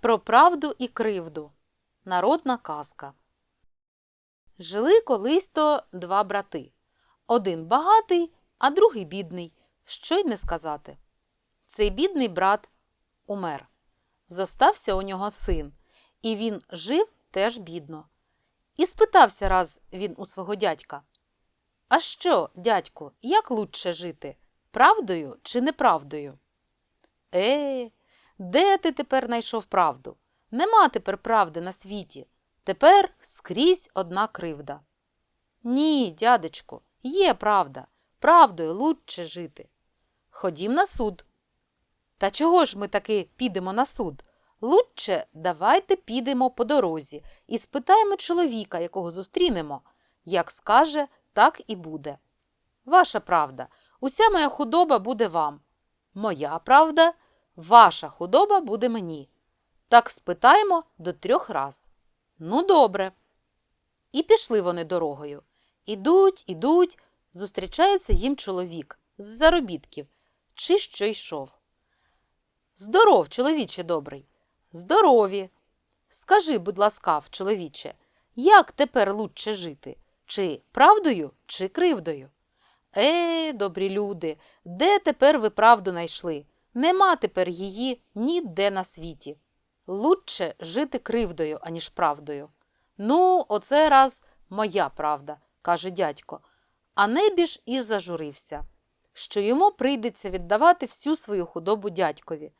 Про правду і кривду. Народна казка. Жили колись то два брати. Один багатий, а другий бідний. Що й не сказати. Цей бідний брат умер. Зостався у нього син, і він жив теж бідно. І спитався раз він у свого дядька. А що, дядьку, як лучше жити? Правдою чи неправдою? Е, де ти тепер знайшов правду? Нема тепер правди на світі. Тепер скрізь одна кривда. Ні, дядечку, є правда. Правдою лучше жити. Ходім на суд. Та чого ж ми таки підемо на суд? Лучше давайте підемо по дорозі і спитаємо чоловіка, якого зустрінемо. Як скаже, так і буде. Ваша правда, уся моя худоба буде вам. Моя правда, ваша худоба буде мені. Так спитаємо до трьох раз. Ну, добре. І пішли вони дорогою. Ідуть, ідуть, зустрічається їм чоловік з заробітків, чи що йшов. Здоров, чоловіче добрий. Здорові. Скажи, будь ласкав, чоловіче, як тепер лучше жити? Чи правдою, чи кривдою? Е, добрі люди, де тепер ви правду найшли? Нема тепер її ніде на світі. Лучше жити кривдою, аніж правдою. Ну, оце раз моя правда, каже дядько. А небіж і зажурився, що йому прийдеться віддавати всю свою худобу дядькові.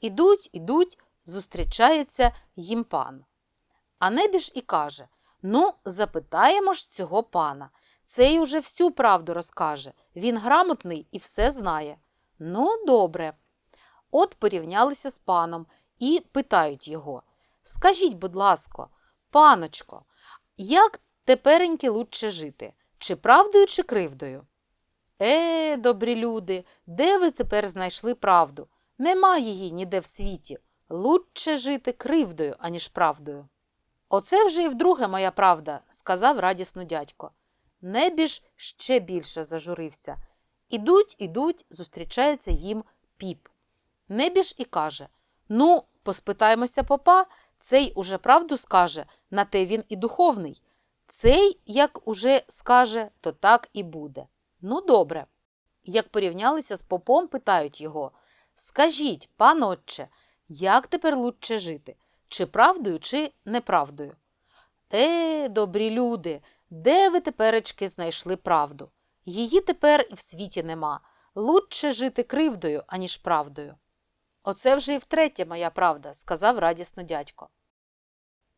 Ідуть, ідуть, зустрічається їм пан. А небіж і каже Ну, запитаємо ж цього пана. Цей уже всю правду розкаже. Він грамотний і все знає. Ну, добре. От порівнялися з паном і питають його Скажіть, будь ласка, паночко, як тепереньки лучше жити? Чи правдою, чи кривдою? Е, добрі люди, де ви тепер знайшли правду? Нема її ніде в світі. Лучше жити кривдою, аніж правдою. Оце вже і вдруге моя правда, сказав радісно дядько. Небіж ще більше зажурився. Ідуть, ідуть, зустрічається їм піп. Небіж і каже Ну, поспитаємося попа, цей уже правду скаже, на те він і духовний. Цей, як уже скаже, то так і буде. Ну, добре. Як порівнялися з попом, питають його Скажіть, панотче, як тепер лучше жити? Чи правдою, чи неправдою? Е, добрі люди, де ви теперечки знайшли правду? Її тепер і в світі нема. Лучше жити кривдою, аніж правдою. Оце вже і втретє моя правда, сказав радісно дядько.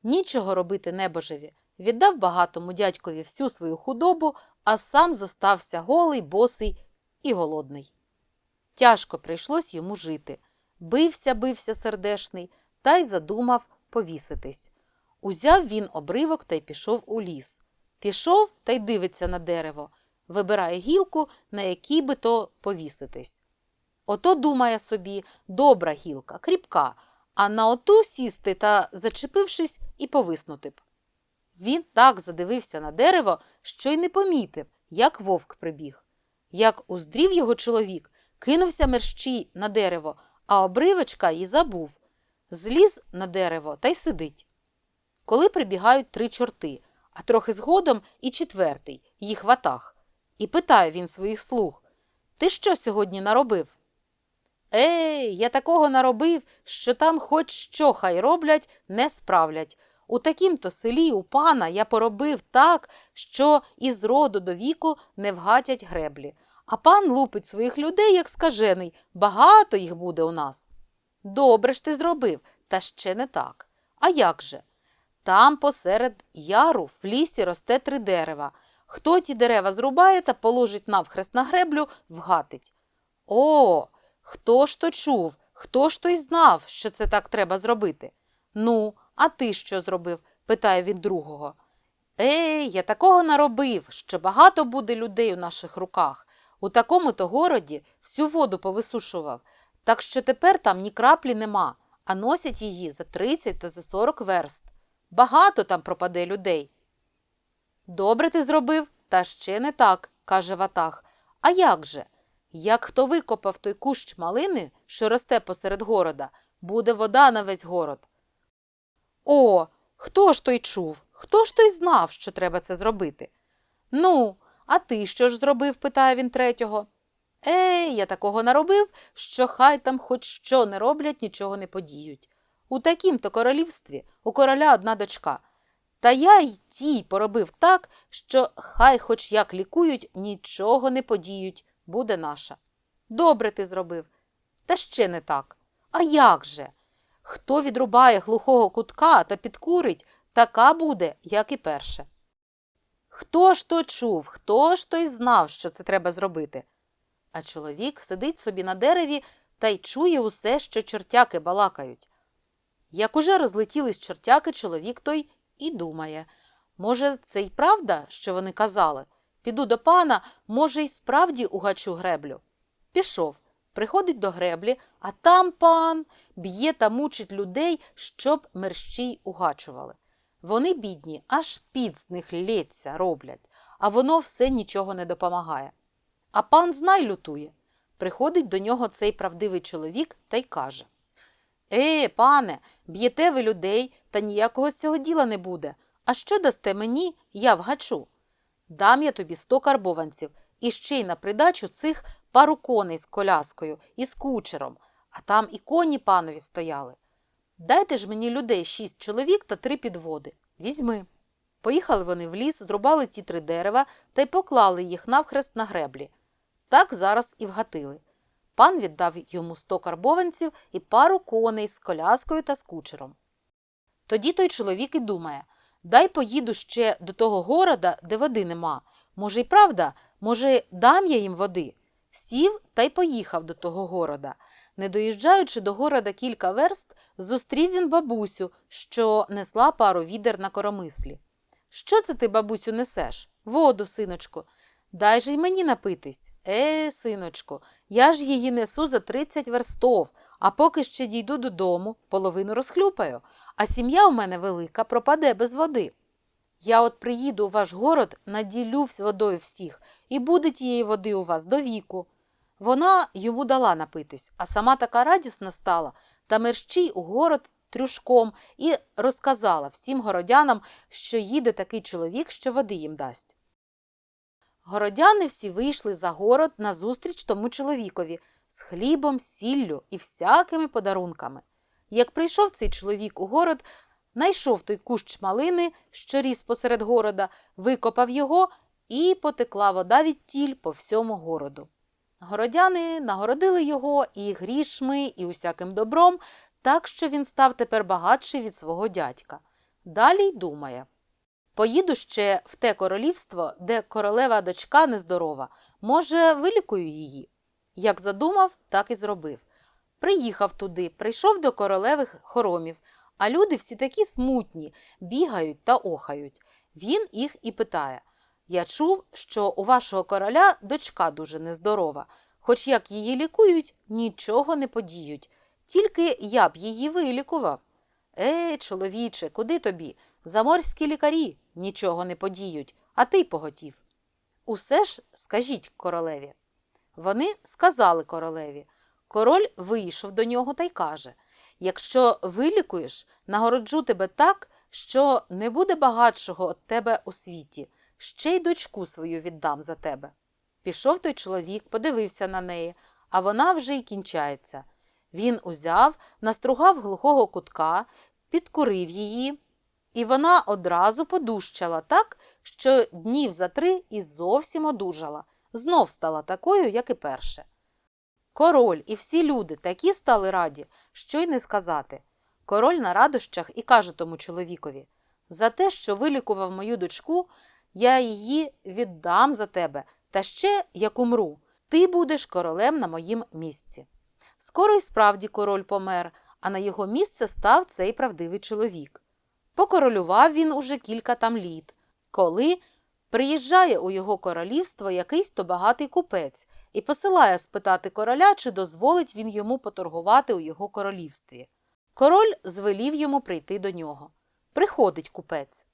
Нічого робити небожеві. Віддав багатому дядькові всю свою худобу, а сам зостався голий, босий і голодний. Тяжко прийшлось йому жити. Бився, бився сердешний, та й задумав повіситись. Узяв він обривок та й пішов у ліс. Пішов та й дивиться на дерево, вибирає гілку, на якій би то повіситись. Ото думає собі добра гілка, кріпка, а на оту сісти та, зачепившись, і повиснути б. Він так задивився на дерево, що й не помітив, як вовк прибіг. Як уздрів його чоловік, кинувся мерщій на дерево, а обривочка й забув. Зліз на дерево та й сидить. Коли прибігають три чорти, а трохи згодом і четвертий, їх ватах. І питає він своїх слуг Ти що сьогодні наробив? Ей, я такого наробив, що там хоч що хай роблять, не справлять. У такім-то селі у пана я поробив так, що із роду до віку не вгатять греблі. А пан лупить своїх людей, як скажений, багато їх буде у нас. Добре ж ти зробив, та ще не так. А як же? Там посеред яру в лісі росте три дерева. Хто ті дерева зрубає та положить навхрест на греблю, вгатить. О, хто ж то чув, хто ж то й знав, що це так треба зробити? Ну, а ти що зробив? питає він другого. Ей, я такого наробив, що багато буде людей у наших руках. У такому то городі всю воду повисушував, так що тепер там ні краплі нема, а носять її за 30 та за 40 верст. Багато там пропаде людей. Добре ти зробив, та ще не так, каже Ватах. А як же? Як хто викопав той кущ малини, що росте посеред города, буде вода на весь город. О, хто ж той чув? Хто ж той знав, що треба це зробити? Ну, а ти що ж зробив? питає він третього. Ей, я такого наробив, що хай там хоч що не роблять, нічого не подіють. У такім-то королівстві у короля одна дочка. Та я й тій поробив так, що хай хоч як лікують, нічого не подіють, буде наша. Добре ти зробив. Та ще не так. А як же? Хто відрубає глухого кутка та підкурить, така буде, як і перше. Хто ж то чув, хто ж то й знав, що це треба зробити? А чоловік сидить собі на дереві та й чує усе, що чортяки балакають. Як уже розлетілись чортяки, чоловік той і думає може, це й правда, що вони казали? Піду до пана, може, й справді угачу греблю. Пішов, приходить до греблі, а там пан б'є та мучить людей, щоб мерщій угачували. Вони, бідні, аж під з них лється, роблять, а воно все нічого не допомагає. А пан знай лютує. Приходить до нього цей правдивий чоловік та й каже Е, пане, б'єте ви людей, та ніякого з цього діла не буде. А що дасте мені, я вгачу? Дам я тобі сто карбованців і ще й на придачу цих пару коней з коляскою і з кучером, а там і коні панові стояли. Дайте ж мені людей шість чоловік та три підводи. Візьми. Поїхали вони в ліс, зрубали ті три дерева та й поклали їх навхрест на греблі. Так зараз і вгатили. Пан віддав йому сто карбованців і пару коней з коляскою та з кучером. Тоді той чоловік і думає дай поїду ще до того города, де води нема. Може, й правда, може, дам я їм води. Сів та й поїхав до того города. Не доїжджаючи до города кілька верст, зустрів він бабусю, що несла пару відер на коромислі. Що це ти, бабусю, несеш? Воду, синочку. Дай же й мені напитись. Е, синочку, я ж її несу за тридцять верстов, а поки ще дійду додому, половину розхлюпаю, а сім'я у мене велика пропаде без води. Я от приїду у ваш город, наділю водою всіх, і буде тієї води у вас до віку. Вона йому дала напитись, а сама така радісна стала, та мерщій у город трюшком і розказала всім городянам, що їде такий чоловік, що води їм дасть. Городяни всі вийшли за город назустріч тому чоловікові з хлібом, сіллю і всякими подарунками. Як прийшов цей чоловік у город, найшов той кущ малини, що ріс посеред города, викопав його, і потекла вода від тіль по всьому городу. Городяни нагородили його і грішми, і усяким добром, так що він став тепер багатший від свого дядька. Далі й думає. Поїду ще в те королівство, де королева дочка нездорова. Може, вилікую її. Як задумав, так і зробив. Приїхав туди, прийшов до королевих хоромів, а люди всі такі смутні, бігають та охають. Він їх і питає Я чув, що у вашого короля дочка дуже нездорова, хоч як її лікують, нічого не подіють. Тільки я б її вилікував. Е, чоловіче, куди тобі? Заморські лікарі нічого не подіють, а ти поготів. Усе ж скажіть королеві. Вони сказали королеві. Король вийшов до нього та й каже Якщо вилікуєш, нагороджу тебе так, що не буде багатшого від тебе у світі, ще й дочку свою віддам за тебе. Пішов той чоловік, подивився на неї, а вона вже й кінчається. Він узяв, настругав глухого кутка, підкурив її, і вона одразу подущала так, що днів за три і зовсім одужала, знов стала такою, як і перше. Король і всі люди такі стали раді, що й не сказати. Король на радощах і каже тому чоловікові За те, що вилікував мою дочку, я її віддам за тебе, та ще, як умру, ти будеш королем на моїм місці. Скоро й справді король помер, а на його місце став цей правдивий чоловік. Покоролював він уже кілька там літ, коли приїжджає у його королівство якийсь то багатий купець і посилає спитати короля, чи дозволить він йому поторгувати у його королівстві. Король звелів йому прийти до нього. Приходить купець.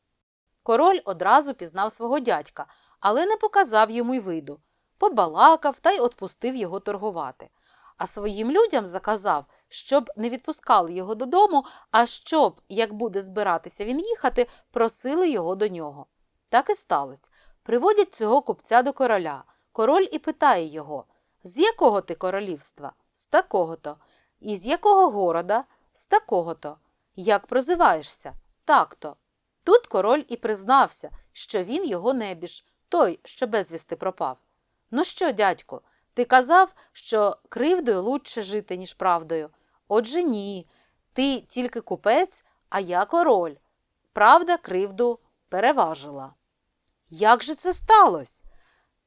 Король одразу пізнав свого дядька, але не показав йому й виду. Побалакав та й отпустив його торгувати. а своїм людям заказав, щоб не відпускали його додому, а щоб, як буде збиратися він їхати, просили його до нього. Так і сталося. Приводять цього купця до короля. Король і питає його: З якого ти королівства? З такого-то. І з якого города? З такого-то. Як прозиваєшся? Так-то. Тут король і признався, що він його небіж, той, що безвісти пропав. Ну що, дядько, ти казав, що кривдою лучше жити, ніж правдою. Отже, ні. Ти тільки купець, а я король. Правда кривду переважила. Як же це сталося?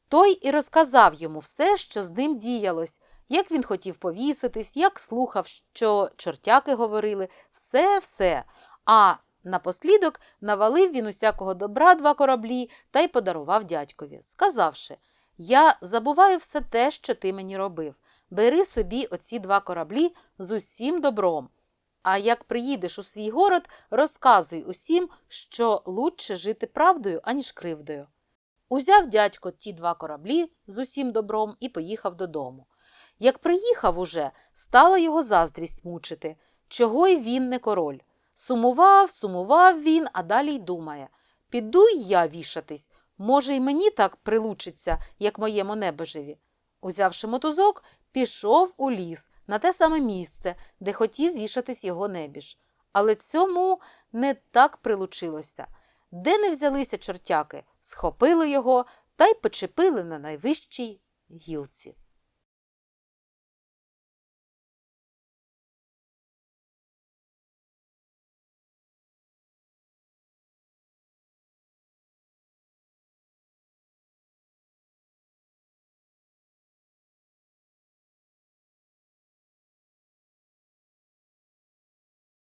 Той і розказав йому все, що з ним діялось, як він хотів повіситись, як слухав, що чортяки говорили, все-все. А напослідок навалив він усякого добра два кораблі та й подарував дядькові, сказавши Я забуваю все те, що ти мені робив. Бери собі оці два кораблі з усім добром. А як приїдеш у свій город, розказуй усім, що лучше жити правдою, аніж кривдою. Узяв дядько ті два кораблі з усім добром і поїхав додому. Як приїхав уже, стала його заздрість мучити, чого й він не король. Сумував, сумував він, а далі й думає піду й я вішатись, може, й мені так прилучиться, як моєму небожеві. Узявши мотузок, пішов у ліс на те саме місце, де хотів вішатись його небіж. Але цьому не так прилучилося. Де не взялися чортяки, схопили його та й почепили на найвищій гілці.